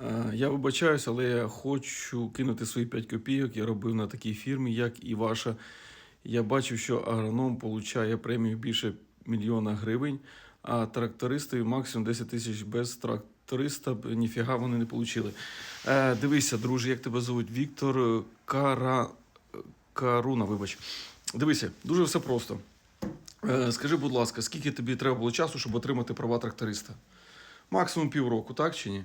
Е, Я вибачаюсь, але я хочу кинути свої 5 копійок. Я робив на такій фірмі, як і ваша. Я бачив, що агроном отримує премію більше мільйона гривень, а трактористи максимум 10 тисяч без тракториста ніфіга вони не отримали. Е, дивися, друже, як тебе звуть? Віктор е, Кара... Каруна, вибач. Дивися, дуже все просто. Скажи, будь ласка, скільки тобі треба було часу, щоб отримати права тракториста? Максимум півроку, так чи ні?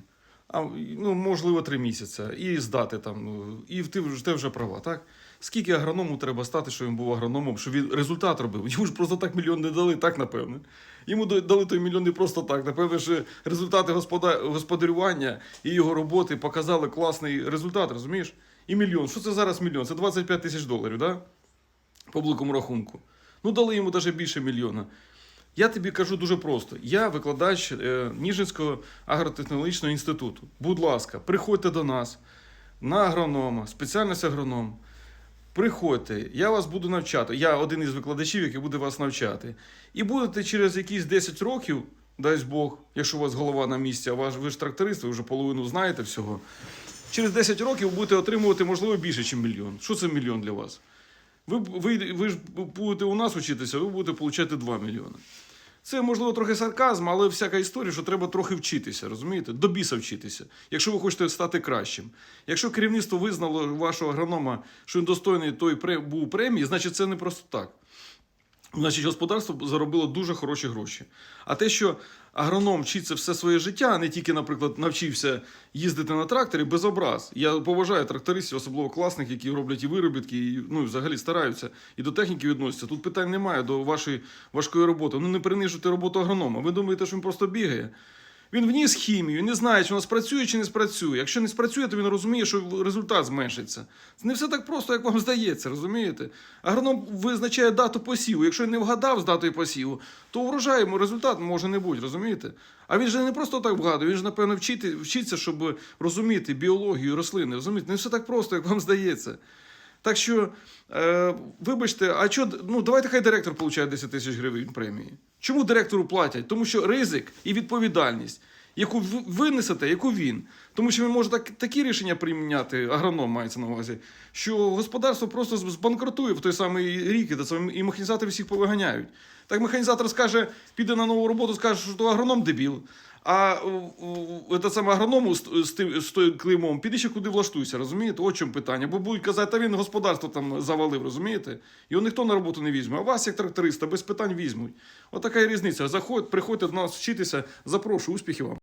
А, ну, можливо, три місяці. І здати там. ну, І ти ти вже права, так? Скільки агроному треба стати, щоб він був агрономом, щоб він результат робив? Йому ж просто так мільйон не дали, так напевне. Йому дали той мільйон не просто так. Напевне, що результати господарювання і його роботи показали класний результат, розумієш? І мільйон. Що це зараз мільйон? Це 25 тисяч доларів? Да? По великому рахунку. Ну, дали йому навіть більше мільйона. Я тобі кажу дуже просто: я викладач е, Ніжинського агротехнологічного інституту. Будь ласка, приходьте до нас на агронома, спеціальність агроном. Приходьте, я вас буду навчати. Я один із викладачів, який буде вас навчати. І будете через якісь 10 років, дасть Бог, якщо у вас голова на місці, а ваш, ви ж тракторист, ви вже половину знаєте всього. Через 10 років будете отримувати, можливо, більше, ніж мільйон. Що це мільйон для вас? Ви, ви, ви ж будете у нас вчитися, ви будете отримати 2 мільйони. Це, можливо, трохи сарказм, але всяка історія, що треба трохи вчитися, розумієте? До біса вчитися, якщо ви хочете стати кращим. Якщо керівництво визнало вашого агронома, що він достойний той був премії, значить це не просто так. Значить, господарство заробило дуже хороші гроші. А те, що агроном вчиться все своє життя, а не тільки, наприклад, навчився їздити на тракторі без образ. Я поважаю трактористів, особливо класних, які роблять і виробітки, і ну, взагалі стараються і до техніки відносяться. Тут питань немає до вашої важкої роботи. Ну не принижуйте роботу агронома. Ви думаєте, що він просто бігає? Він вніс хімію, не знає, чи вона спрацює, чи не спрацює. Якщо не спрацює, то він розуміє, що результат зменшиться. Це не все так просто, як вам здається, розумієте? Агроном визначає дату посіву. Якщо він не вгадав з датою посіву, то урожай результат може не бути, розумієте? А він же не просто так вгадує, він ж, напевно, вчити, вчиться, щоб розуміти біологію рослини. Розумієте? Не все так просто, як вам здається. Так що, е, вибачте, а що, ну давайте хай директор получає 10 тисяч гривень премії. Чому директору платять? Тому що ризик і відповідальність, яку ви несете, яку він. Тому що він може так, такі рішення прийняти, агроном мається на увазі, що господарство просто з- збанкрутує в той самий рік, і механізатори всіх повиганяють. Так механізатор скаже, піде на нову роботу, скаже, що агроном дебіл. А це саме агроному з, тим- з клеймом піди ще куди влаштуйся, розумієте? От чому питання. Бо будуть казати, та він господарство там завалив, розумієте? Його ніхто на роботу не візьме. А вас, як тракториста, без питань візьмуть. От така і різниця. Заходь, приходьте до нас вчитися, запрошую, успіхів вам.